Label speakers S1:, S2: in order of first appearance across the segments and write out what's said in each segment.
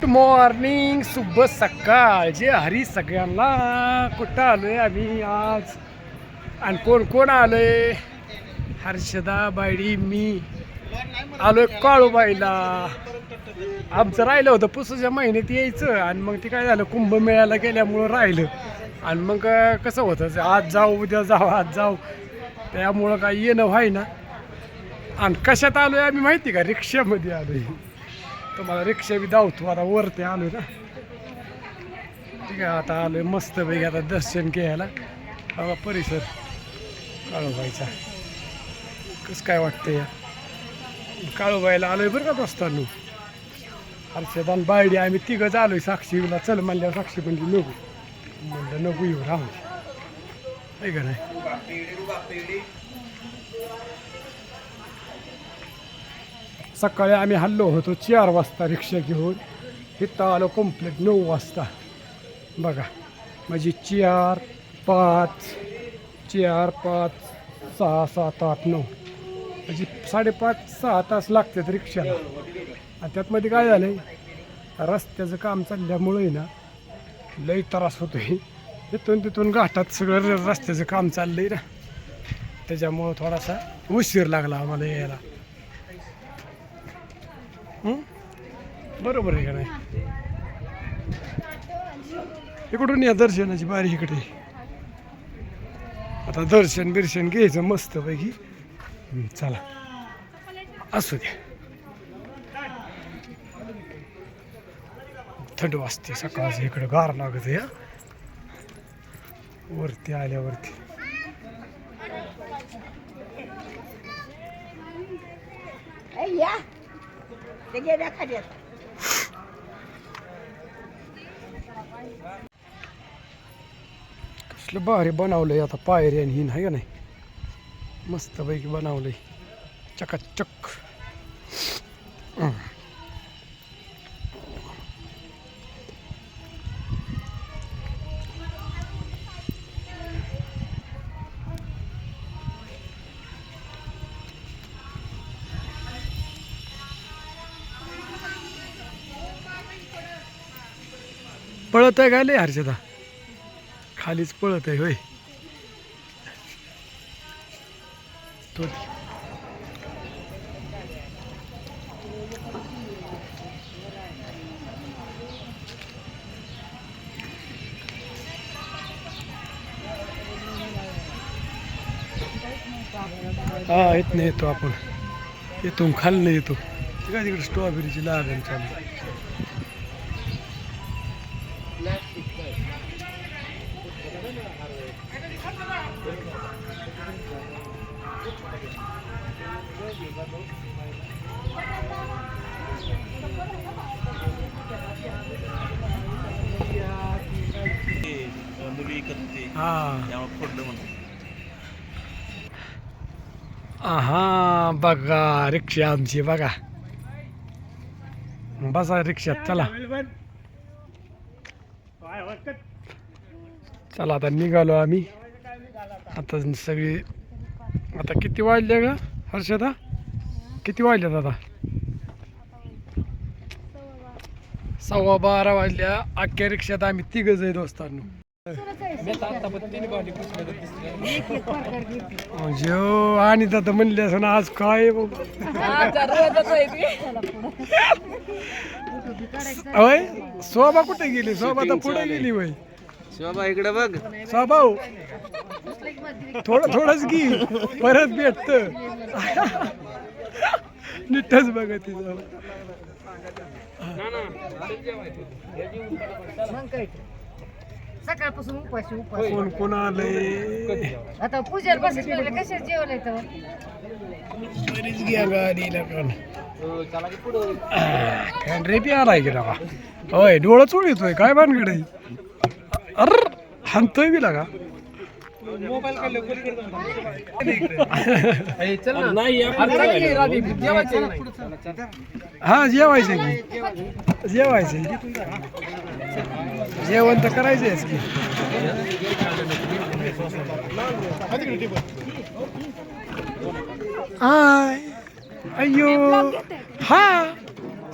S1: Good morning शुभ सकाळ. जे हरी सगळ्यांना कुठं आलो आहे आम्ही आज? आणि कोण कोण आलोय? हर्षदा बायडी मी. आलो आहे काळूबाईला. आमचं राहिलं होतं पुसूच्या महिन्यात यायचं. आणि मग ते काय झालं कुंभमेळ्याला गेल्यामुळं राहिलं. आणि मग कसं होतं आज जाऊ उद्या जाऊ आज जाऊ. त्यामुळं काय येणं व्हाय ना आणि कशात आलो आहे आम्ही माहिती का? रिक्षामध्ये आलो आहे तुम्हाला रिक्षा बी धावतो. आता वरती आलो ना. ठीक आहे आता आलोय मस्त पैकी आता दर्शन घ्यायला. बघा परिसर काळूबाईचा. कसं काय वाटतं या? काळूबाईला आलोय बरं का दोस्तांनो? हर्षदान बायडी आम्ही तिघंच आलोय साक्षीला. चल म्हणल्यावर साक्षी म्हणजे नको. म्हणलं नको येऊ राहू आहे का नाही? सकाळी आम्ही हल्लो होतो चार वाजता रिक्षा घेऊन. इथं आलो कंप्लीट नऊ वाजता. बघा म्हणजे चार पाच चार पाच सहा सात आठ नऊ. म्हणजे साडेपाच सहा तास लागतात रिक्षाला. आणि त्यातमध्ये काय झालं आहे रस्त्याचं काम चालल्यामुळे ना लई त्रास होतो आहे तिथून तिथून घाटात सगळं रस्त्याचं काम चाललं आहे ना. त्याच्यामुळं थोडासा उशीर लागला आम्हाला यायला. बरोबर आहे का नाही? इकडून या दर्शनाची बारी इकडे. आता दर्शन बिर्शन घ्यायचं मस्त पैकी चला. असू द्या. थंड वाजते सकाळचं इकडं गार लागत या वरती आल्यावरती.
S2: या. ते गेल्या खाली
S1: कसलं भारी बनवलंय आता पायऱ्या आणि हिन आहे का नाही? मस्तपैकी बनवलंय. चकाचक. पळत आहे का लय हर्षदा? खालीच पळत आहे होय. तो हा येत नाही येतो आपण. येतो खाल्लं येतो. ते काय तिकडे स्ट्रॉबेरीची लागण चालू
S3: त्यामुळे फोडलं म्हणून
S1: हा बघा रिक्षा आमची बघा. बसा रिक्षात चला. चला आता निघालो आम्ही. आता सगळी आता किती वाजले ग हर्षदा? किती वाजल्यात आता? सव्वा बारा वाजल्या. अख्ख्या रिक्षात आम्ही तिघ जाई दोस्तांना. जो आणि आता म्हणले असं आज काय होय शोभा कुठे गेली? शोभा तर पुढे गेली वय
S3: शिवाबा इकडे बघ.
S1: शोभा थोडं थोडंच घे. परत भेटत. नीटच बघ तिचं
S2: सकाळपासून उपाशी उपाशी.
S1: कोण कोण आलंय?
S2: आता पूजेला बसले कशा जेवण येतं?
S1: बरीच घ्या गाडीला पण. फॅन बी आलाय की लागा होय डोळं चोळ येतोय काय भानगड आहे? अर हाणतोय बी लागा. हा जेवायचं की? जेवायचं जेवण तर करायचंच की हाय. अय्यो. हा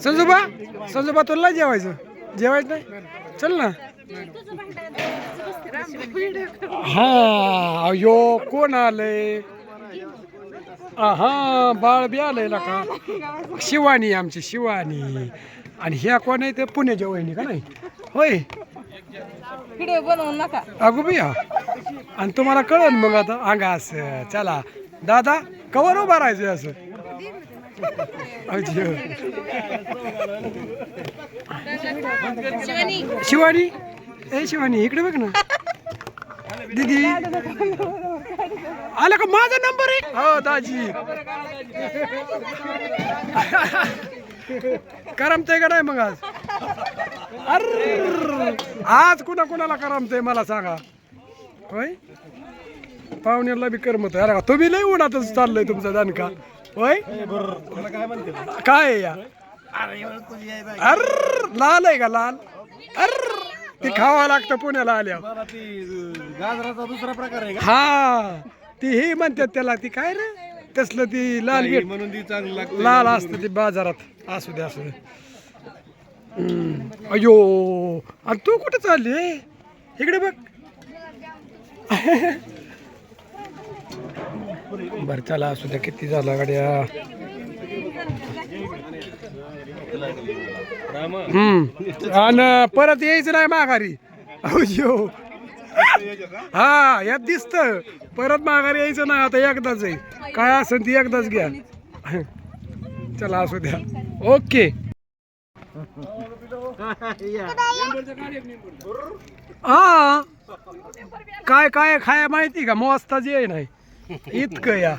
S1: संजोबा संजोबा तुला जेवायचं? जेवायचं नाही? चल ना. हा अयो कोण आलंय? हा बाळ बी आलंय ना का शिवानी आमची शिवानी. आणि ह्या कोण आहे? ते पुण्याच्या वहिनी का नाही? होय.
S2: व्हिडिओ बनवू नका.
S1: अगो बिया आणि तुम्हाला कळन मग आता. अंगा असं चला. दादा कवर उभा राहायचं असं. शिवानी. ए शिवानी इकडे बघ ना. दीदी. आला का माझा नंबर आहे हो दाजी. करमते का नाही मग आज? अर आज कुणा कुणाला करमते मला सांगा. होय? पाहुण्याला बी करमत अरे का तुम्ही लय उन्हातच चाललंय तुमचा दणका होय? काय आहे या? अर लाल आहे का लाल? अर ती खावा लागतं पुण्याला आल्या
S3: गाजराचा दुसरा प्रकार आहे
S1: हा ती हे म्हणतात त्याला ती काय रे? तसलं ती लाल
S3: म्हणून ती चांगली लागते.
S1: लाल असतं ते बाजारात. असू दे असू दे. हम्म. अयो आणि तू कुठं चालली? इकडे बघ. बर चला असू द्या किती झाला गाड्या? हम्म. आणि परत यायचं नाही माघारी. अयो. हा यात दिसत. परत माघारी यायचं नाही आता एकदाच आहे. काय असेल ती एकदाच घ्या. चला असू द्या. ओके. हा काय काय खाया माहिती का? मोस्ता जे आहे नाही. इतकं या.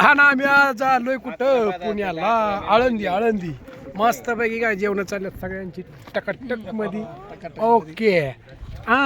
S1: हा ना आम्ही आज आलोय कुठं? पुण्याला. आळंदी आळंदी. मस्त पैकी काय जेवण चाललं सगळ्यांची टकटकमध्ये ओके. हा